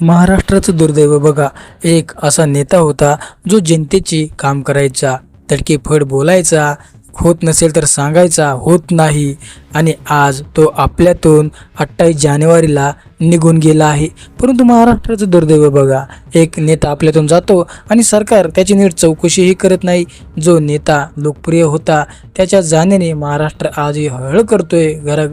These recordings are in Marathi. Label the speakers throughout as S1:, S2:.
S1: महाराष्ट्राचं दुर्दैव बघा. एक असा नेता होता जो जनतेची काम करायचा तडके फड बोलायचा होत नसेल तर सांगायचा होत नाही. आणि आज तो आपल्यातून अठ्ठावीस जानेवारीला निघून गेला आहे. परंतु महाराष्ट्राचं दुर्दैव बघा. एक नेता आपल्यातून जातो आणि सरकार त्याची नीट चौकशीही करत नाही. जो नेता लोकप्रिय होता त्याच्या जाण्याने महाराष्ट्र आजही हळ करतोय. घरा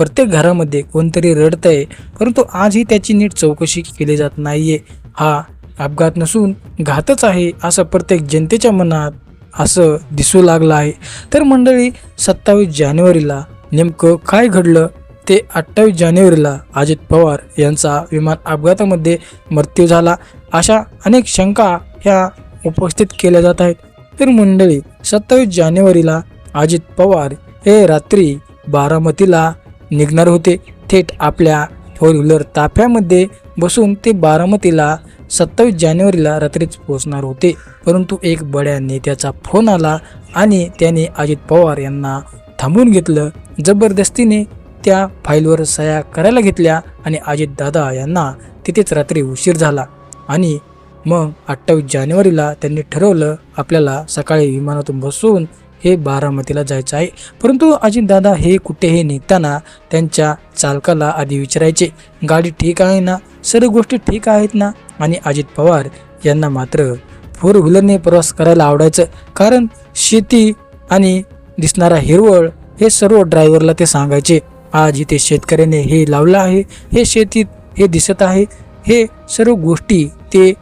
S1: प्रत्येक घरामध्ये कोणतरी रडतंय परंतु आजही त्याची नीट चौकशी केली जात नाहीये. हा अपघात नसून घातच आहे असं प्रत्येक जनतेच्या मनात असं दिसू लागलं आहे. तर मंडळी सत्तावीस जानेवारीला नेमकं काय घडलं? ते अठ्ठावीस जानेवारीला अजित पवार यांचा विमान अपघातामध्ये मृत्यू झाला. अशा अनेक शंका ह्या उपस्थित केल्या जात आहेत. तर मंडळी सत्तावीस जानेवारीला अजित पवार हे रात्री बारामतीला निघणार होते. थेट आपल्या फोर व्हीलर ताफ्यामध्ये बसून ते बारामतीला सत्तावीस जानेवारीला रात्रीच पोहोचणार होते. परंतु एक बड्या नेत्याचा फोन आला आणि त्याने अजित पवार यांना थांबून घेतलं. जबरदस्तीने त्या फाईलवर सह्या करायला घेतल्या आणि अजित दादा यांना तिथेच रात्री उशीर झाला आणि मग अठ्ठावीस जानेवारीला त्यांनी ठरवलं आपल्याला सकाळी विमानातून बसून हे बारामतीला जायचं आहे. परंतु अजितदादा हे कुठेही निघताना त्यांच्या चालकाला आधी विचारायचे गाडी ठीक आहे ना? सर्व गोष्टी ठीक आहेत ना? आणि अजित पवार यांना मात्र फोर व्हीलरने प्रवास करायला आवडायचं. कारण शेती आणि दिसणारा हिरवळ हे सर्व ड्रायव्हरला ते सांगायचे आज इथे शेतकऱ्याने हे लावलं आहे हे शेतीत हे दिसत आहे हे सर्व गोष्टी ते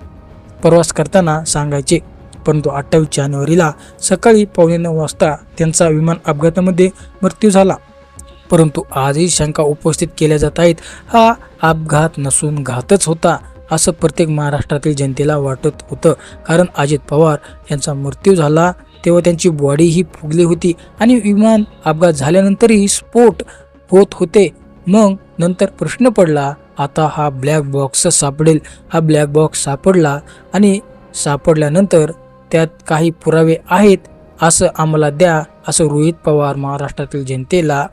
S1: प्रवास करताना सांगायचे. परंतु अठ्ठावीस जानेवारीला सकाळी पावणे नऊ वाजता त्यांचा विमान अपघातामध्ये मृत्यू झाला. परंतु आजही शंका उपस्थित केल्या जात आहेत हा अपघात नसून घातच होता असं प्रत्येक महाराष्ट्रातील जनतेला वाटत होतं. कारण अजित पवार यांचा मृत्यू झाला तेव्हा त्यांची बॉडी ही फुगली होती आणि विमान अपघात झाल्यानंतरही स्फोट होत होते. मग नंतर प्रश्न पडला आता हा ब्लॅक बॉक्स सापडेल. हा ब्लॅक बॉक्स सापडला आणि सापडल्यानंतर त्यात काही पुरावे आहेत असं आम्हाला द्या असं रोहित पवार महाराष्ट्रातील जनतेला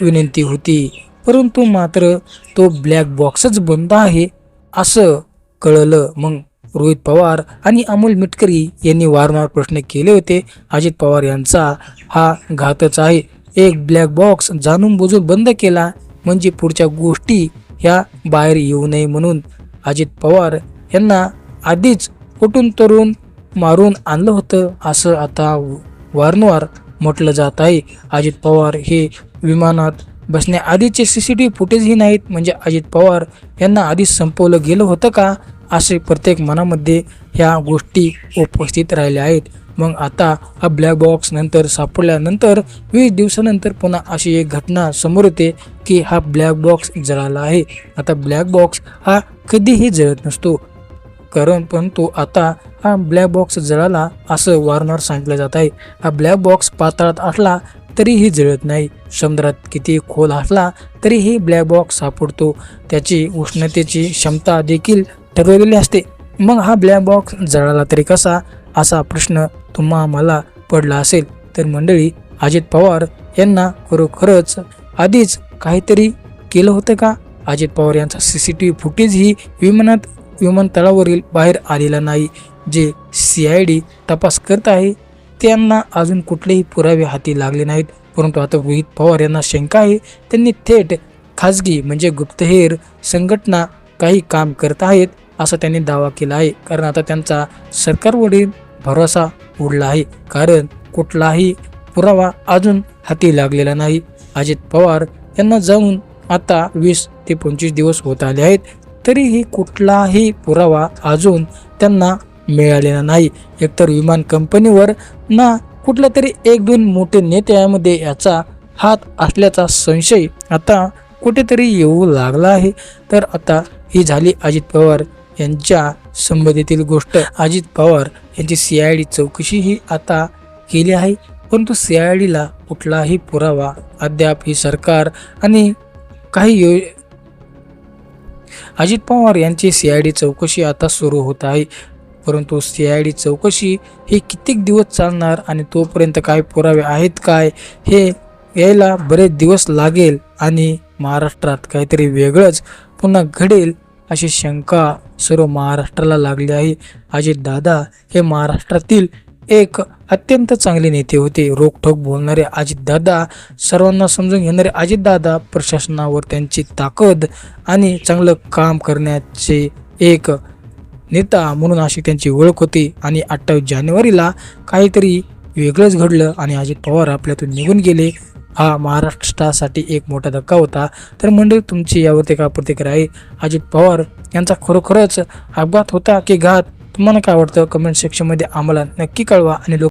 S1: विनंती होती. परंतु मात्र तो ब्लॅक बॉक्सच बंद आहे असं कळलं. मग रोहित पवार आणि अमोल मिटकरी यांनी वारंवार प्रश्न केले होते. अजित पवार यांचा हा घातच आहे. एक ब्लॅक बॉक्स जाणून बुजून बंद केला म्हणजे पुढच्या गोष्टी ह्या बाहेर येऊ नये म्हणून अजित पवार यांना आधीच कुठून तरुण मारून आणलं होतं असं आता वारंवार म्हटलं जात आहे. अजित पवार हे विमानात बसण्याआधीचे सी सी टी व्ही फुटेजही नाहीत म्हणजे अजित पवार यांना आधीच संपवलं गेलं होतं का असे प्रत्येक मनामध्ये ह्या गोष्टी उपस्थित राहिल्या आहेत. मग आता हा ब्लॅक बॉक्स नंतर सापडल्यानंतर वीस दिवसानंतर पुन्हा अशी एक घटना समोर येते की हा ब्लॅक बॉक्स जळाला आहे. आता ब्लॅक बॉक्स हा कधीही जळत नसतो. कारण पण तो आता हा ब्लॅक बॉक्स जळाला असं वारंवार सांगितलं जात आहे. हा ब्लॅक बॉक्स पातळात असला तरीही जळत नाही. समुद्रात किती खोल असला तरीही ब्लॅक बॉक्स सापडतो. त्याची उष्णतेची क्षमता देखील ठरवलेली असते. मग हा ब्लॅक बॉक्स जळाला तरी कसा? असा प्रश्न तुम्हा मला पडला असेल तर मंडळी अजित पवार यांना खरोखरच आधीच काहीतरी केलं होतं का? अजित पवार यांचा सी सी टी व्ही फुटेजही विमानात विमानतळावरील बाहेर आलेला नाही जे सी आय डी तपास करत आहे. त्यांना अजून कुठलेही पुरावे हाती लागले नाहीत परंतु आता रोहित पवार यांना शंका आहे. त्यांनी थेट खाजगी म्हणजे गुप्तहेर संघटना काही काम करत आहेत असा त्यांनी दावा केला आहे. कारण आता त्यांचा सरकारवरील भरोसा उडला आहे. कारण कुठलाही पुरावा अजून हाती लागलेला नाही. अजित पवार यांना जाऊन आता वीस ते पंचवीस दिवस होत आले आहेत. तरीही कुठलाही पुरावा अजून त्यांना मिळालेला नाही. एकतर विमान कंपनीवर ना कुठल्या तरी एक दोन मोठे नेते यामध्ये याचा हात असल्याचा संशय आता कुठेतरी येऊ लागला आहे. तर आता ही झाली अजित पवार यांच्या संबंधितील गोष्ट. अजित पवार यांची सी आय डी चौकशी ही आता केली आहे. परंतु सी आय डीला कुठलाही पुरावा अद्याप ही सरकार आणि काही यो अजित पवार यांची सी आय डी चौकशी आता सुरू होत आहे. परंतु सी आय डी चौकशी ही कित्येक दिवस चालणार आणि तोपर्यंत काय पुरावे आहेत काय हे यायला बरेच दिवस लागेल आणि महाराष्ट्रात काहीतरी वेगळंच पुन्हा घडेल अशी शंका सर्व महाराष्ट्राला लागली आहे. अजितदादा हे महाराष्ट्रातील एक अत्यंत चांगले नेते होते. रोखठोक बोलणारे अजितदादा सर्वांना समजून घेणारे अजितदादा प्रशासनावर त्यांची ताकद आणि चांगलं काम करण्याचे एक नेता म्हणून अशी त्यांची ओळख होती. आणि अठ्ठावीस जानेवारीला काहीतरी वेगळंच घडलं आणि अजित पवार आपल्यातून निघून गेले. हा महाराष्ट्रासाठी एक मोठा धक्का होता. तर मंडळी तुमची यावरती का प्रतिक्रिया आहे? अजित पवार यांचा खरोखरच अपघात होता की घात? तुम्हाला काय वाटतं? कमेंट सेक्शनमध्ये आम्हाला नक्की कळवा आणि लोक